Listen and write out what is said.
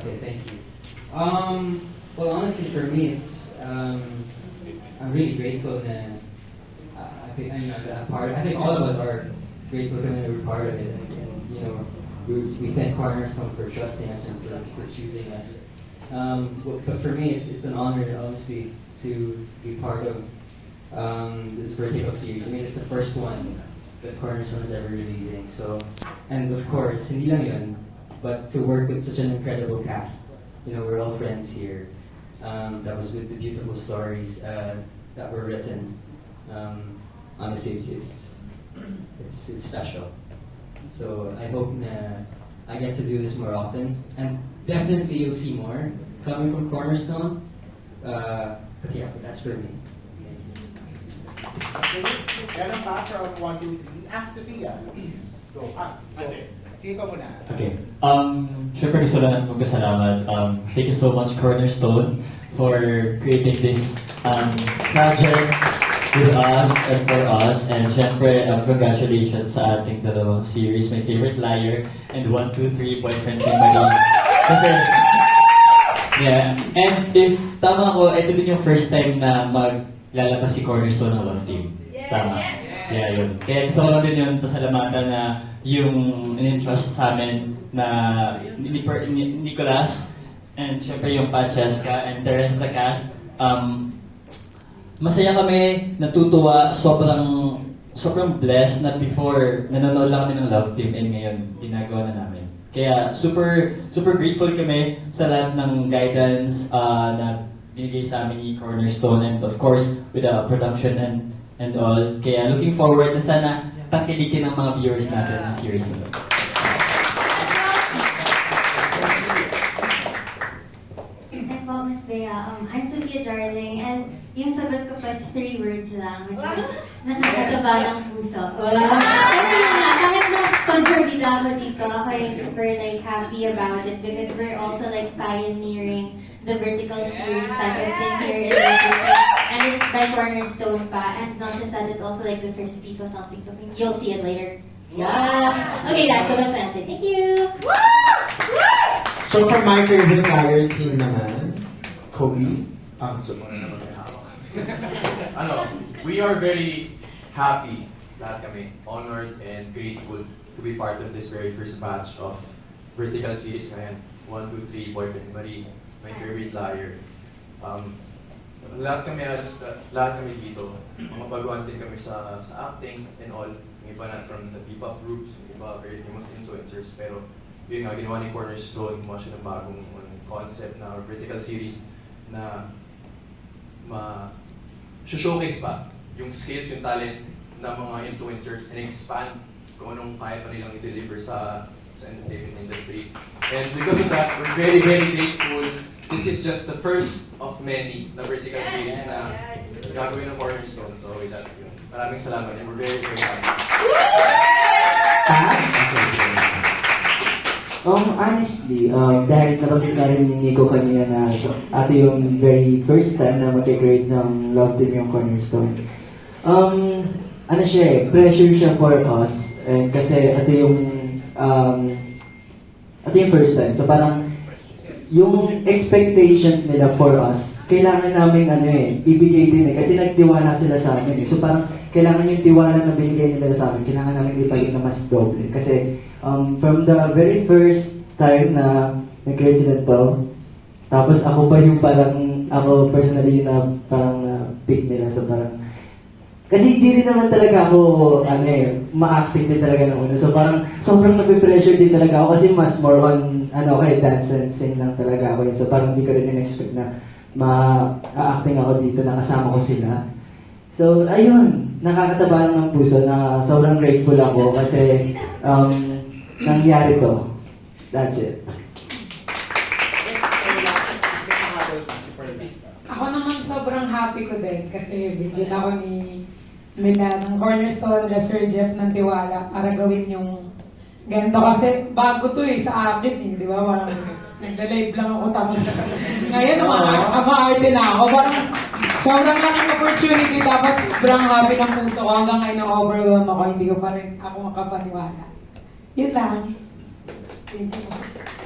Okay, thank you. Um, well, honestly, for me, it's um, I'm really grateful that uh, I think you know part. I think all of us are grateful that we were part of it, and, and you know, we, we thank Cornerstone for trusting us and for, for choosing us. Um, but, but for me, it's it's an honor, obviously, to be part of um, this vertical series. I mean, it's the first one that Cornerstone is ever releasing. So, and of course, hindi lang yun, but to work with such an incredible cast. You know, we're all friends here. Um, that was with the beautiful stories uh, that were written. Um, honestly, it's, it's it's it's special. So I hope na I get to do this more often, and definitely you'll see more coming from Cornerstone. Uh, but yeah, that's for me. Thank you. Okay. Meron pa from 1, 2, 3. Ah, Sophia. Go. Ah, go. Sige ka muna. Okay. Um, syempre gusto lang magpasalamat. Um, thank you so much, Cornerstone, for creating this um, project with us and for us. And syempre, um, congratulations sa ating dalawang series, My Favorite Liar and 1, 2, 3, Boyfriend kay Marie. Kasi, yeah. And if tama ko, ito din yung first time na maglalabas si Cornerstone ng Love Team. Tama. Yeah, yun. Kaya gusto ko lang din yun, pasalamatan na yung in-entrust sa amin na ni, ni Nicolas and syempre yung Pacheska and the rest of the cast. Um, masaya kami, natutuwa, sobrang sobrang blessed na before nanonood lang kami ng Love Team and ngayon ginagawa na namin. Kaya super super grateful kami sa lahat ng guidance uh, na binigay sa amin ni Cornerstone and of course with the production and and all. Kaya looking forward na sana tangkilikin ng mga viewers natin ng series na to. And po, Miss Bea, um, I'm Sophia Jarling, and yung sagot ko pa is three words lang, which is nakakataba ng puso. Pero yun nga, kahit na ako dito, ako yung super like happy about it because we're also like pioneering the vertical series type of thing here in Vancouver. And it's by Cornerstone pa, and not just that, it's also like the first piece of something, something. You'll see it later. Yes! Okay, that's what I'm trying to say. Thank you! So from my favorite liar team naman, Kobe. Ah, so, ano, we are very happy, lahat kami, honored and grateful to be part of this very first batch of vertical series ngayon. 1, 2, 3, Boyfriend Marie, My Favorite Liar. Um, lahat kami, lahat kami dito, mga baguhan din kami sa, sa acting and all. Yung iba na from the P-pop groups, yung iba very famous influencers, pero yun nga, ginawa ni Cornerstone, gumawa siya ng bagong um, concept na vertical series na ma showcase pa yung skills, yung talent ng mga influencers and expand kung anong kaya pa nilang i-deliver sa sa entertainment industry. And because of that, we're very, very grateful. This is just the first of many na vertical series na gagawin ng Cornerstone. So with that, yun. maraming salamat and we're very, very happy. Um, honestly, um, dahil nabanggit na rin ni Nico kanina na so, ate yung very first time na mag-create ng Love Team yung Cornerstone. Um, ano siya eh, pressure siya for us. And kasi ito yung, um, ito yung first time. So parang, yung expectations nila for us, kailangan namin ano eh, ibigay din eh. Kasi nagtiwala sila sa amin eh. So parang, kailangan yung tiwala na binigay nila sa amin, kailangan namin ipagin na mas doble. Kasi um, from the very first time na nag-create sila to, tapos ako pa yung parang, ako personally na parang na-pick nila. So parang, kasi hindi rin naman talaga ako, ano eh, ma-acting din talaga ng una. So parang, sobrang napipressure din talaga ako kasi mas more on, ano, okay, dance and sing lang talaga ako. So parang hindi ko rin in-expect na ma-acting ako dito, nakasama ko sila. So, ayun, nakakataba lang ng puso na sobrang grateful ako kasi um, nangyari to. That's it. Ako naman sobrang happy ko din kasi bigyan ako ni nila ng cornerstone nila Sir Jeff ng tiwala para gawin yung ganito kasi bago to eh sa akin eh, di ba? Parang nagla-live lang ako tapos ngayon mga arte na ako. Parang sobrang laking opportunity tapos sobrang happy ng puso ko hanggang ngayon na-overwhelm ako hindi ko pa rin ako makapaniwala. Yun lang. Thank you.